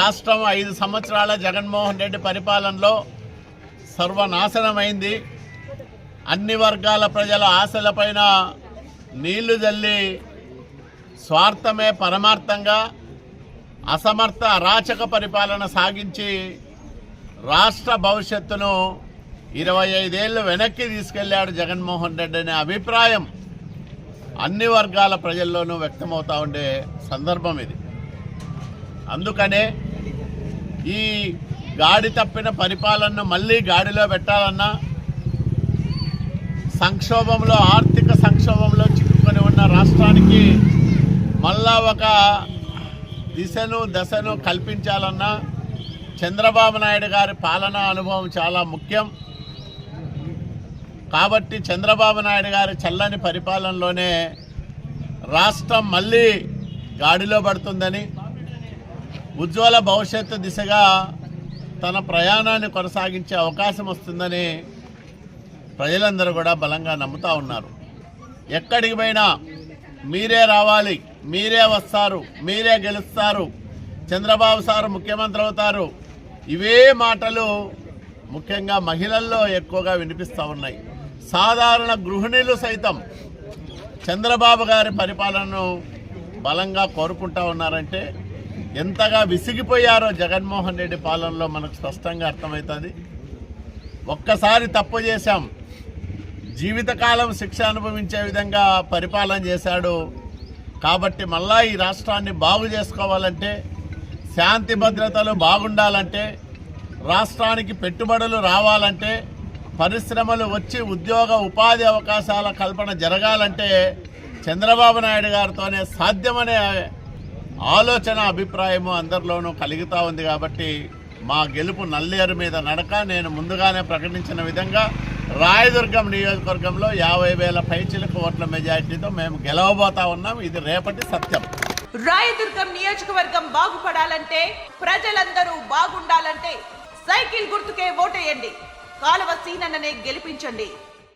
రాష్ట్రం ఐదు సంవత్సరాల జగన్మోహన్ రెడ్డి పరిపాలనలో సర్వనాశనమైంది. అన్ని వర్గాల ప్రజల ఆశలపైన నీళ్ళు జల్లి స్వార్థమే పరమార్థంగా అసమర్థ అరాచక పరిపాలన సాగించి రాష్ట్ర భవిష్యత్తును ఇరవై ఐదేళ్ళు వెనక్కి తీసుకెళ్ళాడు జగన్మోహన్ రెడ్డి అనే అభిప్రాయం అన్ని వర్గాల ప్రజల్లోనూ వ్యక్తమవుతూ ఉండే సందర్భం ఇది. అందుకనే ఈ గాడి తప్పిన పరిపాలనను మళ్ళీ గాడిలో పెట్టాలన్నా సంక్షోభంలో ఆర్థిక సంక్షోభంలో చిక్కుకొని ఉన్న రాష్ట్రానికి మళ్ళా ఒక దిశను దశను కల్పించాలన్నా చంద్రబాబు నాయుడు గారి పాలనా అనుభవం చాలా ముఖ్యం. కాబట్టి చంద్రబాబు నాయుడు గారి చల్లని పరిపాలనలోనే రాష్ట్రం మళ్ళీ గాడిలో పడుతుందని ఉజ్వల భవిష్యత్తు దిశగా తన ప్రయాణాన్ని కొనసాగించే అవకాశం వస్తుందని ప్రజలందరూ కూడా బలంగా నమ్ముతా ఉన్నారు. ఎక్కడికి పోయినా మీరే రావాలి మీరే వస్తారు మీరే గెలుస్తారు చంద్రబాబు సారు ముఖ్యమంత్రి అవుతారు. ఇవే మాటలు ముఖ్యంగా మహిళల్లో ఎక్కువగా వినిపిస్తూ ఉన్నాయి. సాధారణ గృహిణులు సైతం చంద్రబాబు గారి పరిపాలనను బలంగా కోరుకుంటా ఉన్నారంటే ఎంతగా విసిగిపోయారో జగన్మోహన్ రెడ్డి పాలనలో మనకు స్పష్టంగా అర్థమవుతుంది. ఒక్కసారి తప్పు చేశాం. జీవితకాలం శిక్ష అనుభవించే విధంగా పరిపాలన చేశాడు. కాబట్టి మళ్ళా ఈ రాష్ట్రాన్ని బాగు చేసుకోవాలంటే శాంతి భద్రతలు బాగుండాలంటే రాష్ట్రానికి పెట్టుబడులు రావాలంటే పరిశ్రమలు వచ్చి ఉద్యోగ ఉపాధి అవకాశాల కల్పన జరగాలంటే చంద్రబాబు నాయుడు గారితోనే సాధ్యమనే ఆలోచన అభిప్రాయము అందరిలోనూ కలుగుతూ ఉంది కాబట్టి మా గెలుపు నల్లేరు మీద నడక. నేను ముందుగానే ప్రకటించిన విధంగా రాయదుర్గం నియోజకవర్గంలో యాభై వేల పైచిలకు ఓట్ల మెజారిటీతో మేము గెలవబోతా ఉన్నాం. ఇది రేపటి సత్యం. రాయదుర్గం నియోజకవర్గం బాగుపడాలంటే ప్రజలందరూ బాగుండాలంటే సైకిల్ గుర్తుకే ఓటేయండి. కాలువ సీనన్ననే గెలిపించండి.